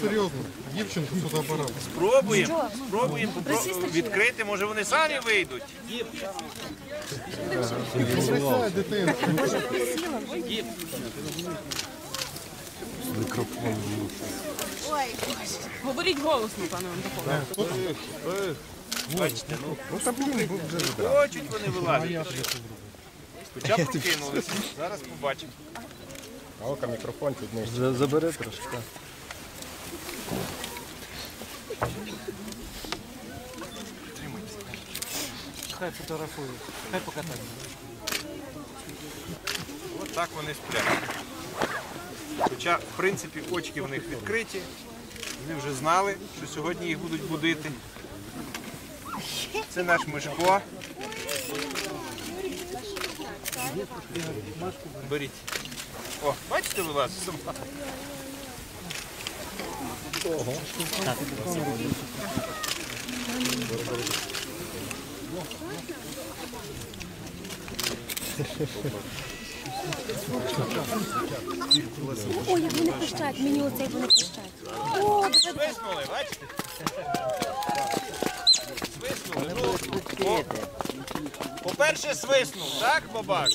серйозно. Дівчинку фотоапарат. Спробуємо, спробуємо попро- відкрити, може вони самі вийдуть. Потрясає дитина. Говоріть голосно, пане Антофон. Бачите, ну. Хочуть вони вилазити. Спочатку кинулися, зараз побачимо. А ока мікрофон під. Забери трошки. Хай фотографують, хай покатають. От так вони сплять. Хоча, в принципі, очки в них відкриті. Вони вже знали, що сьогодні їх будуть будити. Це наш Мишко. Беріть. О, бачите, вилазить сама. Ой, як вони пищать, мені оцей вони пищать. О, диви, Свиснули, бачите? Свиснули. Ну, по- По-перше, свиснув, так, бабак?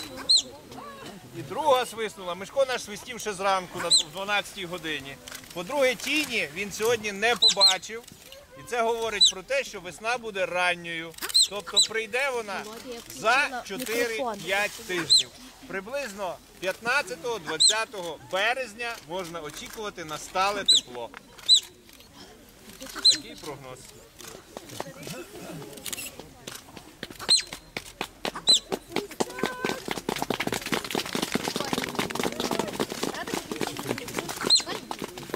І друга свиснула. Мишко наш свистів ще зранку на 12 годині. По-друге, тіні він сьогодні не побачив. І це говорить про те, що весна буде ранньою. Тобто прийде вона за 4-5 тижнів. Приблизно 15-20 березня можна очікувати на стале тепло. Такий прогноз.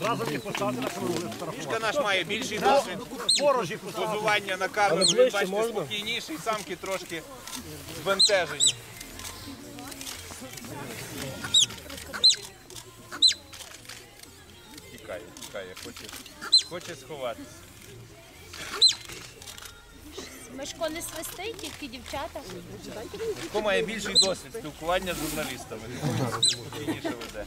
Разом їх поставити на камеру. Мішка наш має більший досвід Поруч їх поставити. позування на камеру. Він ближче бачите можна? спокійніший, самки трошки збентежені. Тікає, тікає, хоче, хоче сховатися. Мишко не свистить, тільки дівчата. Хто має більший досвід спілкування з журналістами, спокійніше веде.